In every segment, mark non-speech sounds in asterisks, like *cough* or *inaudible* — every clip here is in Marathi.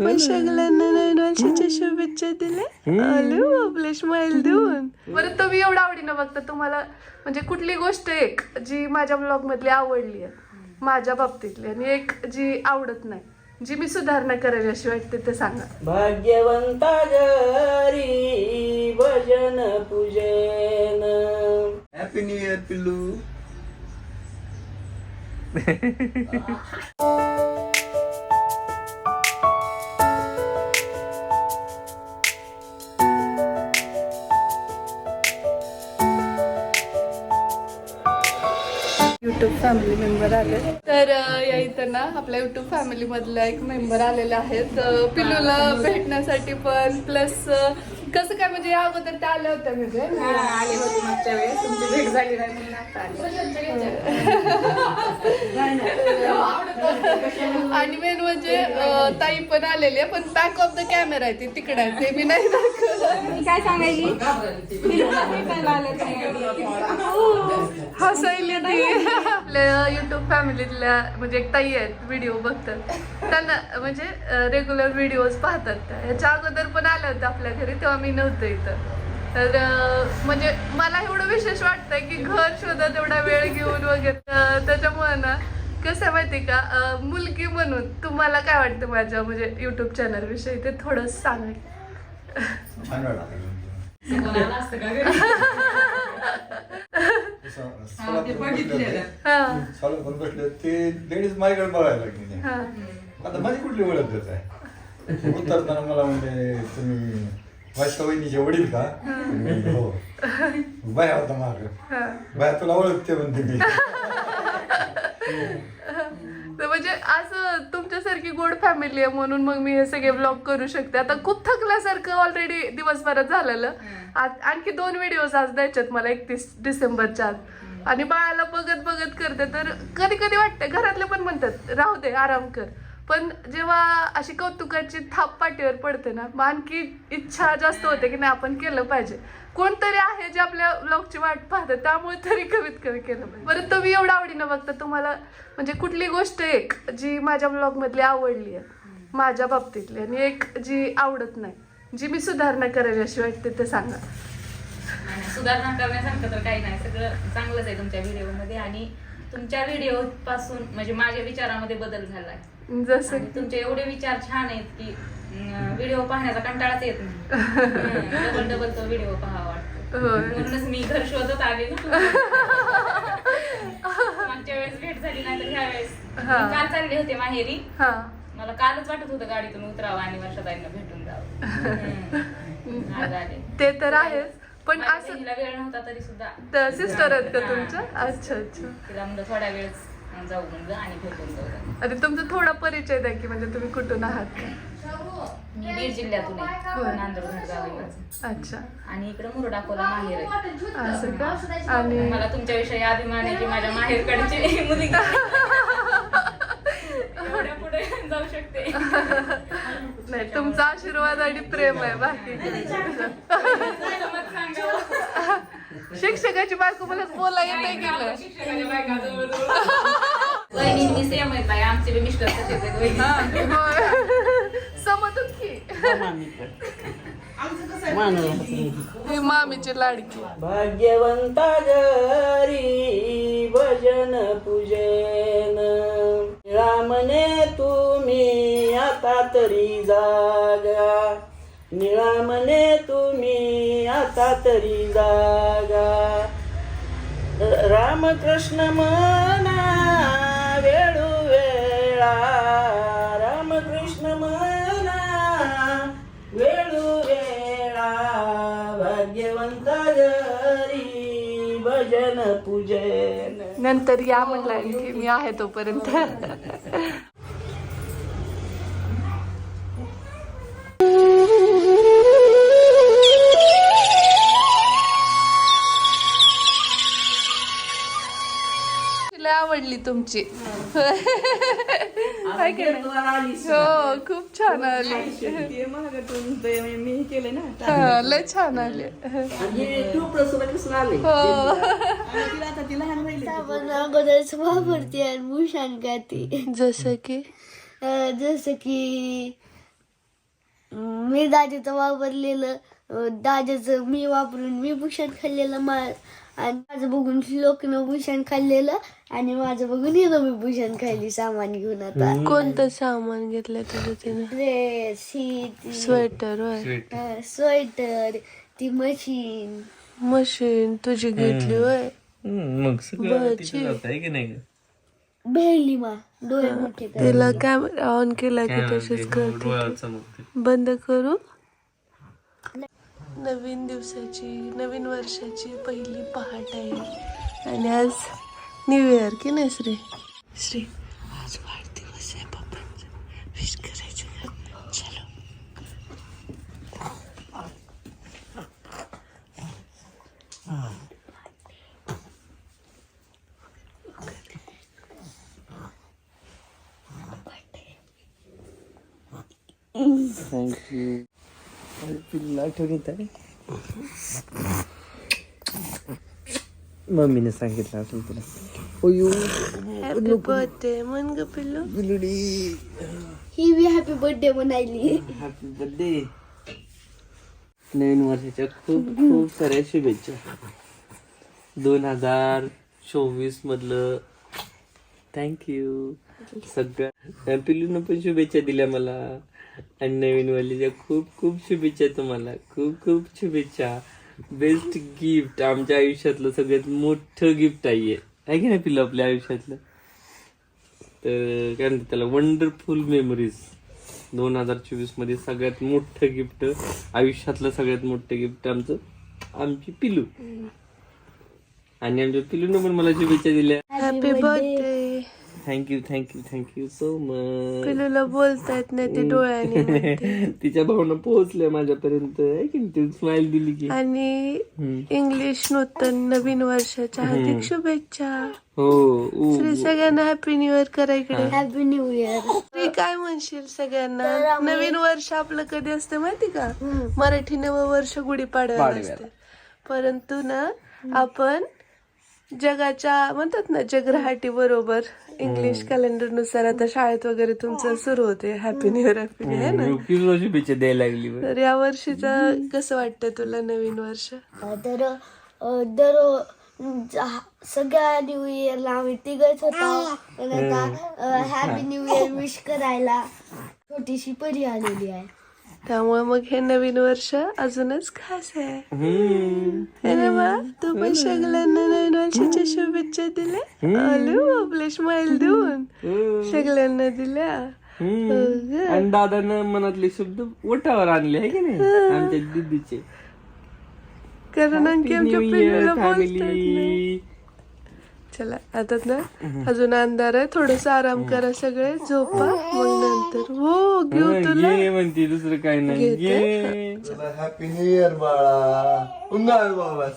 सगळ्यांना शुभेच्छा दिल्या आलो स्माइल देऊन बरं तुम्ही एवढं आवडीनं बघता. तुम्हाला म्हणजे कुठली गोष्ट एक जी माझ्या ब्लॉग मधली आवडली आहे? माझ्या बाबतीतली. आणि एक जी आवडत नाही. जी मी सुधारणा करायची अशी वाटते ते सांगा. भाग्यवंता घरी भजन पूजन. हॅपी न्यू इयर पिल्लू. *laughs* युट्यूब फॅमिली मेंबर आले. तर या इथं ना आपल्या युट्यूब फॅमिली मधला एक मेंबर आलेले आहेत पिलूला भेटण्यासाठी पण प्लस कसं काय म्हणजे या अगोदर त्या आल्या होत्या म्हणजे आली होती मागच्या वेळेस. तुमची भेट झाली नाही म्हणून आता आली. आणि मेन म्हणजे ताई पण आलेली आहे पण बॅक ऑफ द कॅमेरा आहे ती तिकडे. आहे ते मी नाही दाखवलं. मी काय सांगायची आले नाही. हसायला ती. आपल्या युट्यूब फॅमिलीतल्या म्हणजे एक ताई आहेत व्हिडिओ बघतात. त्यांना म्हणजे रेग्युलर व्हिडिओज पाहतात. त्या ह्याच्या अगोदर पण आल्या होत्या आपल्या घरी तेव्हा मी नव्हतं इथं. तर म्हणजे मला एवढं विशेष वाटतंय की घर शोधत एवढा वेळ घेऊन वगैरे. त्याच्यामुळे ना कसं आहे माहिती का? मुलगी म्हणून तुम्हाला काय वाटतं माझ्या म्हणजे युट्यूब चॅनल विषयी? ते थोडं सांगा. छान वाटलं. हा चालू करून बसले. ते लेडीज माझ्याकडे बघायला लागली हा. आता माझी कुठली ओळख देत आहे? उतरताना मला म्हणजे तुम्ही वाशा वहिनीचे वडील का? हो. बाया होता माग. हा. बाया तुला ओळखते म्हणते मी. तर म्हणजे असं तुमच्यासारखी गोड फॅमिली आहे म्हणून मग मी हे सगळे ब्लॉग करू शकते. आता खूप थकल्यासारखं ऑलरेडी दिवसभरात झालेलं. आणखी दोन व्हिडिओज आज द्यायच्यात मला एकतीस डिसेंबरच्या आत. आणि बाळाला बघत बघत करते. तर कधी कधी वाटतं घरातले पण म्हणतात राहू दे आराम कर. पण जेव्हा अशी कौतुकाची थाप पाठीवर पडते ना मग आणखी इच्छा जास्त होते की नाही आपण केलं पाहिजे. कोणतरी आहे जे आपल्या ब्लॉगची वाट पाहतं त्यामुळे तरी कमीत कमी केलं पाहिजे. बरं तुम्ही एवढं आवडीनं बघता तुम्हाला म्हणजे कुठली गोष्ट एक जी माझ्या ब्लॉगमधली आवडली आहे माझ्या बाबतीतली आणि एक जी आवडत नाही जी मी सुधारणा करायची अशी वाटते ते सांगा. सुधारणा करण्यासारखं तर काही नाही सगळं चांगलंच आहे तुमच्या व्हिडिओमध्ये आणि तुमच्या व्हिडिओ पासून म्हणजे माझ्या विचारामध्ये बदल झालाय. जसं आणि तुमचे एवढे विचार छान आहेत की व्हिडिओ पाहण्याचा कंटाळाच येत नाही. *laughs* डबल डबल तो व्हिडिओ पाहावा वाटतो. होय. म्हणूनच मी घर शोधत आले ना *laughs* मागच्या वेळेस भेट झाली नाही तर ह्या वेळेस. हा. मी काल चालले होते माहेरी. हा. मला कालच वाटत होतं गाडीतून उतरावं आणि वर्षाताईंना भेटून जावं. *laughs* हम्म. आज आले. ते तर आहेच. पण असं वेळ नव्हता तरी सुद्धा सिस्टर आहेत का. तुमच्या अच्छा अच्छा तिला म्हणलं थोड्या वेळ जाऊ म्हणलं आणि भेटून जाऊ अरे तुमचा थोडा परिचय द्या की म्हणजे तुम्ही कुठून आहात का? मी बीड जिल्ह्यातून होय. आहे नांदूर गाव आहे माझं. अच्छा आणि इकडे माहेर आहे असं का आणि मला तुमच्याविषयी अभिमान आहे की माझ्या माहेरकडची मुलगी एवढ्या पुढे जाऊ शकते नाही तुमचा आशीर्वाद आणि प्रेम आहे बाकी. *laughs* *laughs* शिक्षकाची बायको मला बोला येते गेलं. वहिनींनी सेम आहेत बाई आमचे बी मिस्टर तसेच आहेत वहिनी. समजून की ही मामीची लाडकी. भाग्यवंता घरी भजन पूजन. निळामने तुम्ही आता तरी जागा. निळामने तुम्ही आता तरी जागा रामकृष्ण म्हणा वेळू वेळा. रामकृष्ण म्हणा वेळू वेळा. भाग्यवंत घरी भजन पूजन. नंतर या म्हणलं की मी आहे तोपर्यंत. आवडली तुमची. हाय की नाही? हो खूप छान आली. मी केले ना हा, लय छान आली. हो अगोदरच वापरते आणि भूषण गाते जसं की? अं, जसं की मी दाजीचं वापरलेलं अं, दाजीचं मी वापरून मी भूषण खाल्लेलं मा आणि माझं बघून श्लोकनं भूषण खाल्लेलं आणि माझं बघून हिनं मी भूषण खाल्ली सामान घेऊन आता. कोणतं सामान घेतलं तुझं तिने? ड्रेस ही ती, स्वेटर होय. स्वेटर ती मशीन मशीन तुझी घेतली होय? मग सगळं बरची. तिथं जात आहे की नाही ग? भेळली मा डोळे मोठे कर. तिला कॅमेरा ऑन केला की काय तशीच? करते. चमकते बंद करू? नवीन दिवसाची नवीन वर्षाची पहिली पहाट आहे. आणि आज न्यू इयर की नाही श्री? श्री आज वाढदिवस आहे पप्पांचा विश करायचं मम्मीने सांगितलं असेल तुला. हॅपी बर्थडे मन ग पिल्लू. ही बी हॅपी बर्थडे म्हणायली हॅपी बर्थडे नवीन वर्षाच्या खूप खूप साऱ्या शुभेच्छा. दोन हजार चोवीस मधलं. थँक्यू सगळ्या पिल्लूनं पण शुभेच्छा दिल्या मला. आणि नवीन वर्षाच्या खूप खूप शुभेच्छा तुम्हाला. खूप खूप शुभेच्छा. बेस्ट गिफ्ट आमच्या आयुष्यातलं सगळ्यात मोठं गिफ्ट आहे. आहे की नाही पिल्लू आपल्या आयुष्यातलं? तर काय म्हणतात त्याला? वंडरफुल मेमरीज दोन हजार चोवीसमध्ये सगळ्यात मोठं गिफ्ट आयुष्यातलं सगळ्यात मोठं गिफ्ट आमचं आमची पिलू आणि आमच्या पिलूनं पण मला शुभेच्छा दिल्या. Happy birthday thank you thank you thank you so much पिल्लूला बोलता येत नाही ते डोळ्याने म्हणते. *laughs* तिच्या भावना पोहोचल्या माझ्यापर्यंत. आहे की ती स्माइल दिली की. आणि इंग्लिश नूतन नवीन वर्षाच्या हार्दिक शुभेच्छा. हो. श्री सगळ्यांना हॅपी न्यू इयर करा इकडे. हॅपी न्यू इयर श्री काय म्हणशील सगळ्यांना? नवीन वर्ष आपलं कधी असतं माहिती का? मराठी नवं वर्ष गुढीपाडव्याला असते. परंतु ना आपण जगाच्या म्हणतात ना जगराहाटी बरोबर. इंग्लिश कॅलेंडरनुसार आता शाळेत वगैरे तुमचं सुरू होते. Happy new year happy new year शुभेच्छा द्यायला लागली बरं. तर या वर्षीचं कसं वाटतं तुला नवीन वर्ष? तर अ, दर जा- सगळ्या न्यू इयरला आम्ही तिघच होतो. पण आता हॅपी न्यू इयर विश करायला छोटीशी परी आलेली आहे. त्यामुळे मग हे नवीन वर्ष अजूनच खास आहे. है ना बा तू पण सगळ्यांना नवीन वर्षाच्या शुभेच्छा दिल्या. आलो आपले स्माइल देऊन. सगळ्यांना दिल्या. आणि दादानं मनातले शब्द ओठावर आणले आहे की नाही? आमच्या दिदीचे. कारण आणखी आमच्या. फॅमिली चला. आता ना अजून अंधार आहे थोडस आराम करा सगळे झोपा मग नंतर. हो घेऊ तुला. ये म्हणते दुसरं काय नाही. ये. हॅपी न्यू इयर बाळा.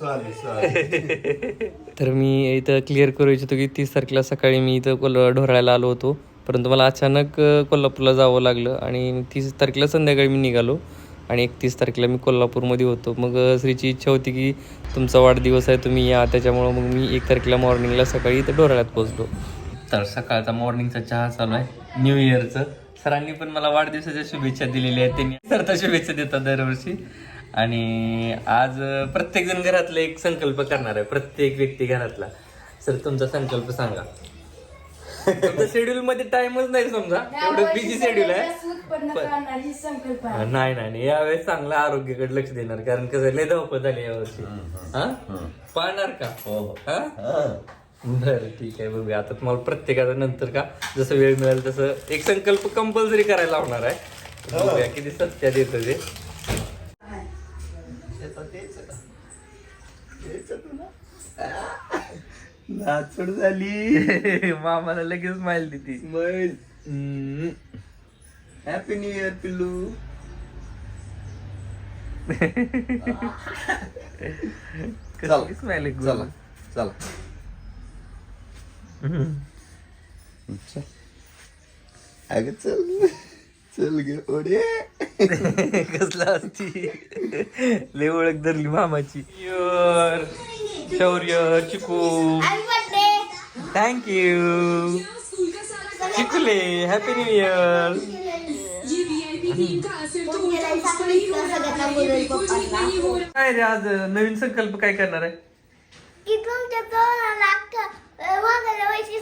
सॉरी सॉरी तर मी इथं क्लिअर करू इच्छितो की तीस तारखेला सकाळी मी इथं कोल ढोराळ्याला आलो होतो. परंतु मला अचानक कोल्हापूरला जावं लागलं आणि तीस तारखेला संध्याकाळी मी निघालो. आणि एकतीस तारखेला मी कोल्हापूरमध्ये होतो. मग श्रीची इच्छा होती की तुमचा वाढदिवस आहे तुम्ही या. त्याच्यामुळं मग मी एक तारखेला मॉर्निंगला सकाळी इथं ढोराळ्यात पोहोचलो. तर सकाळचा मॉर्निंगचा चहा चालू आहे. न्यू इयरचं सरांनी पण मला वाढदिवसाच्या शुभेच्छा दिलेल्या आहेत. त्यांनी सरता शुभेच्छा देतात दरवर्षी. आणि आज अं, प्रत्येक जण घरातला एक संकल्प करणार आहे. प्रत्येक व्यक्ती घरातला. सर तुमचा संकल्प सांगा. *laughs* तुमच्या शेड्यूल मध्ये टाइमच नाही समजा. एवढं बिझी शेड्यूल आहे. पण- नाही नाही नाही. यावेळेस चांगलं आरोग्याकडे लक्ष देणार कारण कसं लय धावपळ झाली यावर्षी हा? पाहणार का? हा बरं ठीक आहे बघूया. आता तुम्हाला प्रत्येकाचा नंतर का जसं वेळ मिळेल तसं एक संकल्प कंपल्सरी करायला लावणार आहे. बघूया किती सत्यात येतं ते. नाचड झाली. मामाला लगेच देते. स्माइल हॅपी न्यू इयर पिल्लू स्माइल चला चला. अगं चल चल गे ओढे. *laughs* कसला असती लय ओळख धरली मामाची. यर शौर्य चिकू थँक्यू चिकुले हॅपी न्यू इयर काय रे आज नवीन संकल्प काय करणार आहे? की तुमच्या वैशी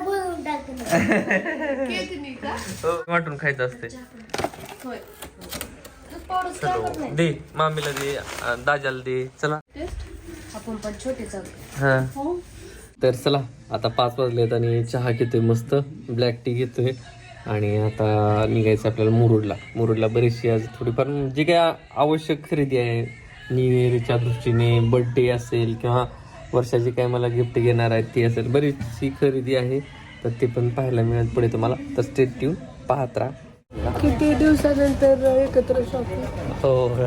भरून हो, वाटून खायचं असते चलो दे मामीला दे दाजाला दे चला. आपण पण छोटेच हा. तर चला आता पाच वाजलेत आणि चहा घेतोय मस्त ब्लॅक टी घेतोय. आणि आता निघायचं आपल्याला मुरुडला. मुरुडला बरीचशी आज थोडीफार जी काय आवश्यक खरेदी आहे न्यू इयरच्या दृष्टीने बर्थडे असेल किंवा वर्षाची काय मला गिफ्ट घेणार आहेत ती असेल बरीचशी खरेदी आहे. तर ते पण पाहायला मिळत पुढे तुम्हाला. तर स्टेट ट्यून पाहत राहा. किती दिवसानंतर एकत्र शॉपिंग हो.